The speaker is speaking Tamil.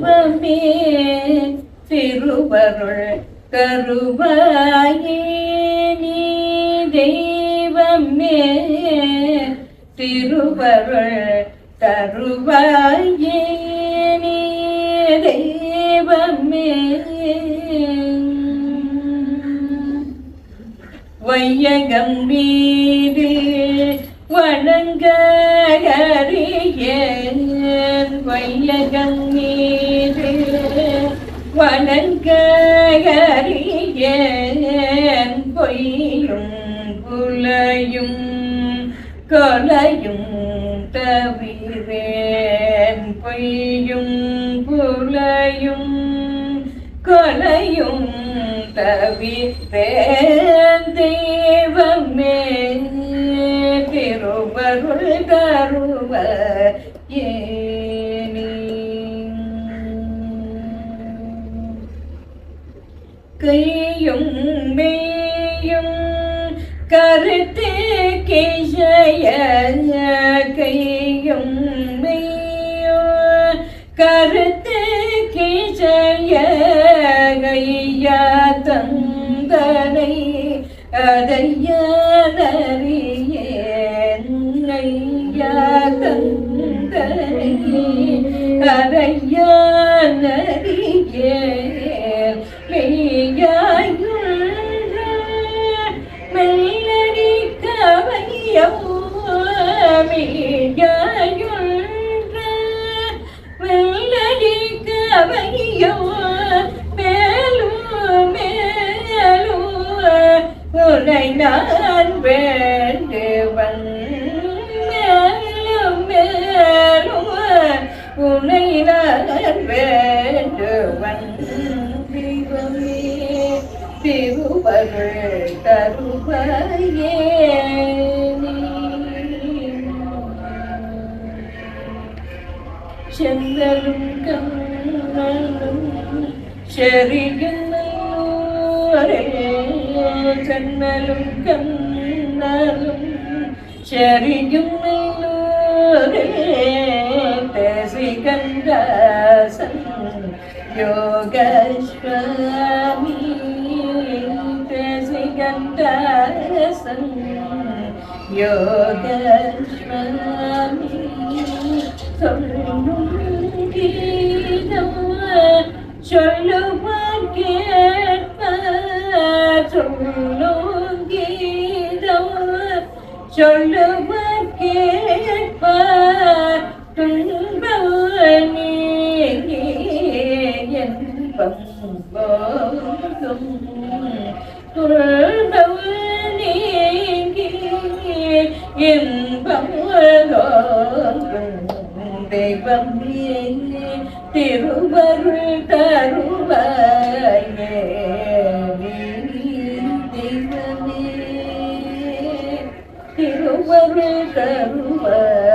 தெய்வமே திருவருள் கருவாயே நீ தெய்வமே திருவருள் தருவாயே நீ தெய்வமே. வையகம் மீது வணங்க அறிய வையகம் மீது வணங்க பொய்யும் புலையும் கொலையும் தவிரேன். பொய்யும் புலையும் கொலையும் தவிரேன். தெய்வமே கையும் மேயும் கருத்து கிஷய கையும் மெய்யும் கருத்து கிஷய கையா தந்தனை அதையறியேன் ஐயா தந்தனை அதைய உன்னை நான் வேண்டுவன் மேலும் மேலும் உன்னை நான் வேண்டுவன் தெய்வமே திருவருள் தருவையே. ചെന്നലും കണ്ണലും ശരികുന്നൂരേ ചെന്നലും കണ്ണലും ശരികുന്നൂരേ തെസികന്ദാസൻ യോഗസ്വാമി തെസികന്ദാസൻ യോഗസ്വാമി சொல்லும் கீதம் சொல்லுவான் கேட்ப சொல்லும் கீதம் சொல்லுவான் கேட்ப துன்பம் என்பம் போதும். இன்பம் தெய்வம் தெய்வம் திருவருள் தருவாயே. தெய்வமே திருவருள் தருவாய்.